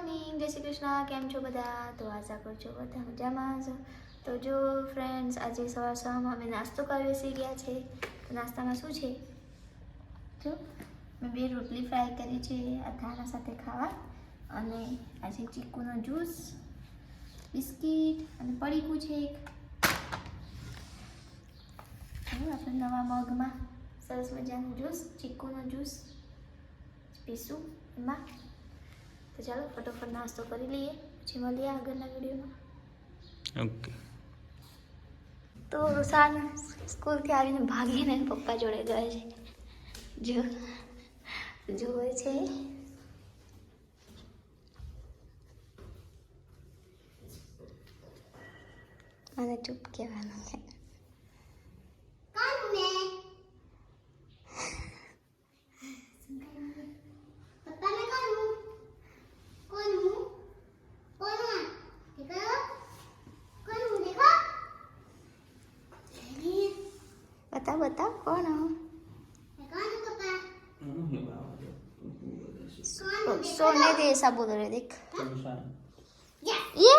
Morning જય શ્રી કૃષ્ણ. કેમ છો બધા? તો આશા કરું છું બધા મજામાં છો તો જો ફ્રેન્ડ્સ આજે સવાર સવારમાં અમે નાસ્તો કરવા બેસી ગયા છે. તો નાસ્તામાં શું છે? જો, મેં બે રોટલી ફ્રાય કરી છે, અથાણા સાથે ખાવા. અને આજે ચીકુનો જ્યુસ બિસ્કિટ અને પડીકું છે એક. આપણે નવા મગમાં સરસ મજાનું જ્યુસ ચીકુનો જ્યુસ પીશું એમાં. તો ચાલો ફટોફટ નાસ્તો કરી લઈએ પછી મળીએ આગળના વિડીયોમાં. ઓકે. તો રૂસાન સ્કૂલથી આવીને ભાગીને પપ્પા જોડે ગયો છે. જો જોવે છે. અને ચૂપ કહેવાનું છે. બતાવ બતાવ કોણ હો? सो- सोने दे ऐसा बोल रहे देख ये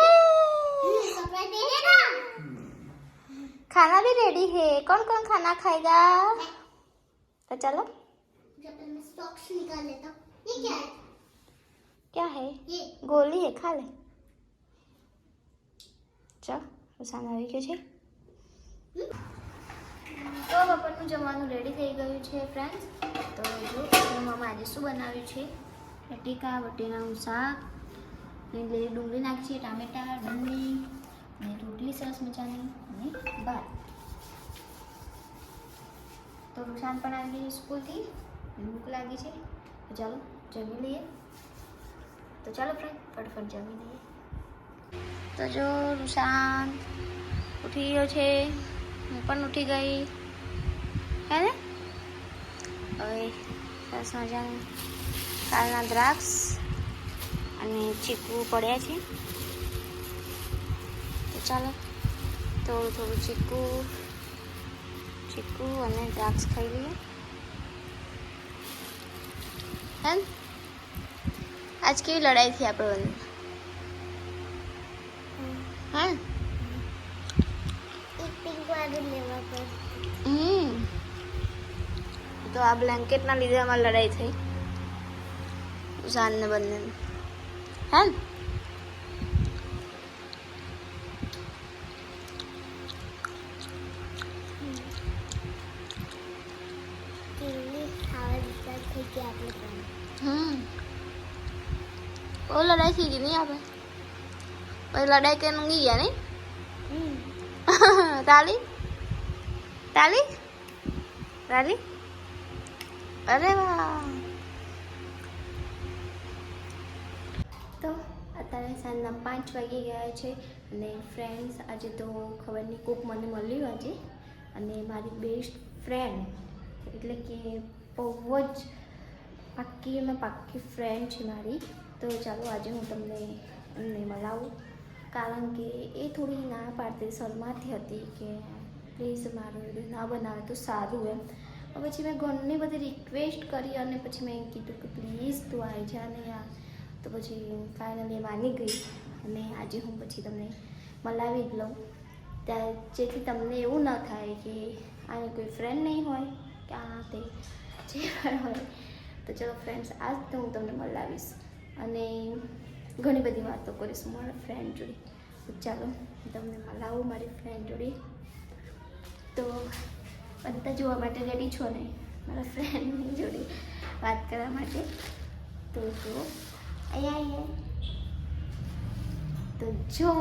खाना भी रेडी है कौन कौन खाना खाएगा तो चलो निकाल लेता हूँ ये क्या है क्या है ये ગોલી હે ખા લે ચાલ રૂસાન આવી ગયો છે તો બપોરનું જમવાનું રેડી થઈ ગયું છે ફ્રેન્ડ્સ તો જો મમ્મા આજે શું બનાવ્યું છે? બટેકા બટેકાનું શાક એટલે ડુંગળી નાખી છે, ટામેટા, ડુંગળી અને રોટલી સરસ મજાની, અને ભાત તો રૂસાન પણ આવી ગઈ સ્કૂલથી ભૂખ લાગી છે. ચાલો, જમી લઈએ. તો ચાલો ફ્રેન્ડ ફટફટ જમી લઈએ. તો જો, રૂશાન ઉઠી ગયો છે. હું પણ ઉઠી ગઈ. હે ને? હવે સરસ મજાનું કાલના દ્રાક્ષ અને ચીકુ પડ્યા છે. તો ચાલો, થોડું થોડું ચીકુ ચીકુ અને દ્રાક્ષ ખાઈ લઈએ. હે આજ કેવી લડાઈ થઈ આપણે બંને તો આ બ્લેન્કેટના લીધે અમારી લડાઈ થઈ ઉષાનને બંને હા ને? किन्नी खावा दिक्कत થઈ કે આપણે પણ હમ બહુ લડાઈ તાલી તાલી અરે વાહ તો અત્યારે સાંજના પાંચ વાગી ગયા છે અને ફ્રેન્ડ્સ આજે તો ખબર નહીં કોક મને મળ્યું આજે અને મારી બેસ્ટ ફ્રેન્ડ એટલે કે બહુ જ પાક્કી અને પાક્કી ફ્રેન્ડ છે મારી. તો ચાલો આજે હું તમને એમને મળાવું. કારણ કે એ થોડી ના પાડતી, શરમાતી હતી કે પ્લીઝ મારું ના બનાવે તો સારું એમ. પછી મેં ઘણી બધી રિક્વેસ્ટ કરી અને પછી મેં કીધું કે પ્લીઝ તું આવી જા ને યાર. તો પછી ફાઇનલી માની ગઈ અને આજે હું પછી તમને મલાવી જ લઉં. ત્યાં જેથી તમને એવું ન થાય કે આની કોઈ ફ્રેન્ડ નહીં હોય, કે આ તે જે હોય. તો ચલો ફ્રેન્ડ્સ આજ તો હું તમને મલાવીશ અને ઘણી બધી વાતો કરીશ મારા ફ્રેન્ડ જોડે. ચાલો તમને મલાવું મારી ફ્રેન્ડ જોડે. તો બધા જોવા માટે રેડી છો ને? મારા ફ્રેન્ડની જોડે વાત કરવા માટે. તો જો, અહીંયા અહીંયા તો જો,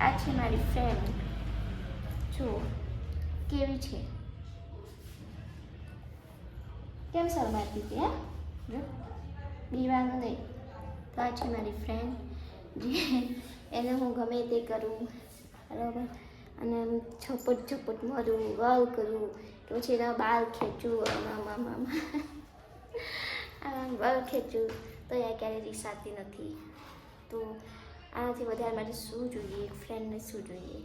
આ છે મારી ફ્રેન્ડ જો, કેવી છે? કેમ શરમાતી હતી હા? જો બીવાનું નહીં તો આ છે મારી ફ્રેન્ડ જે એને હું ગમે તે કરું. બરાબર? અને આમ છપટ છપટ મારું વાવ કરું પછી એના બાલ ખેંચું આમાં આમાં, આમ વાલ ખેંચું તો એ ક્યારેય રીસાતી નથી. તો આનાથી વધારે મારે શું જોઈએ? એક ફ્રેન્ડને શું જોઈએ?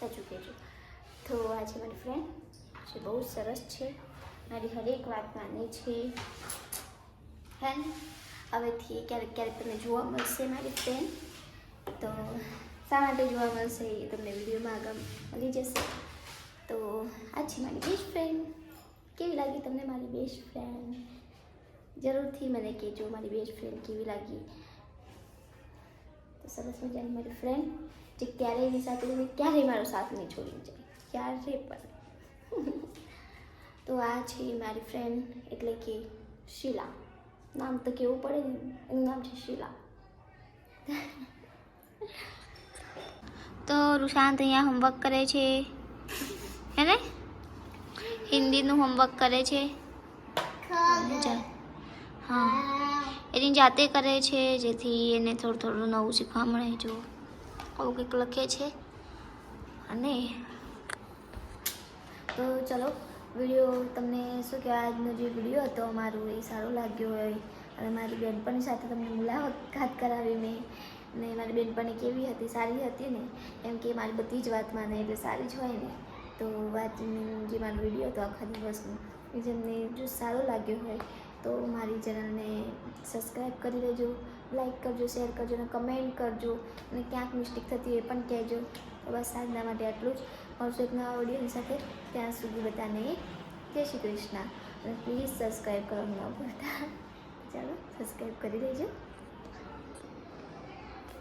સાચું કહેજો. તો આ છે મારી ફ્રેન્ડ જે બહુ સરસ છે. મારી હરેક વાત માને છે. ફ્રેન્ડ હવેથી ક્યારેક ક્યારેક તમને જોવા મળશે મારી ફ્રેન્ડ તો શા માટે જોવા મળશે એ તમને વિડીયોમાં આગળ મળી જશે. તો આ છે મારી બેસ્ટ ફ્રેન્ડ કેવી લાગી તમને મારી બેસ્ટ ફ્રેન્ડ જરૂરથી મને કહેજો મારી બેસ્ટ ફ્રેન્ડ કેવી લાગી. તો સરસ મજાની મારી ફ્રેન્ડ જે ક્યારેય એની સાથે તમે ક્યારેય મારો સાથ નહીં છોડીને જાય. ક્યારે પણ. તો આ છે મારી ફ્રેન્ડ એટલે કે શીલા. નામ તો કેવું પડે એનું નામ છે શીલા. તો શાંત અહીંયા હોમવર્ક કરે છે. હે ને? હિન્દીનું હોમવર્ક કરે છે. હા. એની જાતે કરે છે, જેથી એને થોડું થોડું નવું શીખવા મળે જો. આવું કંઈક લખે છે. અને તો ચલો, વીડિયો તમને શું કહેવાય? આજનો જે વીડિયો હતો અમારો એ સારો લાગ્યો હોય. અને મારી બેનપણી સાથે તમને મુલાકાત કરાવી મેં. ને મારી બેનપણી કેવી હતી, સારી હતી ને? એમ કે મારી બધી જ વાત માને એટલે સારી જ હોય ને. તો વાતની જે મારો વીડિયો હતો આખા દિવસનો જેમને જો સારો લાગ્યો હોય, તો મારી ચેનલને સબસ્ક્રાઈબ કરી લેજો, લાઈક કરજો, શેર કરજો અને કમેન્ટ કરજો અને ક્યાંક મિસ્ટેક થતી હોય એ પણ કહેજો. તો બસ આજના માટે આટલું જ. મળશું એક નવા વિડીયોની સાથે. ત્યાં સુધી બધાને જય શ્રી કૃષ્ણ. અને પ્લીઝ સબસ્ક્રાઈબ કરવાનું ન ભૂલતા. ચાલો સબસ્ક્રાઈબ કરી દેજો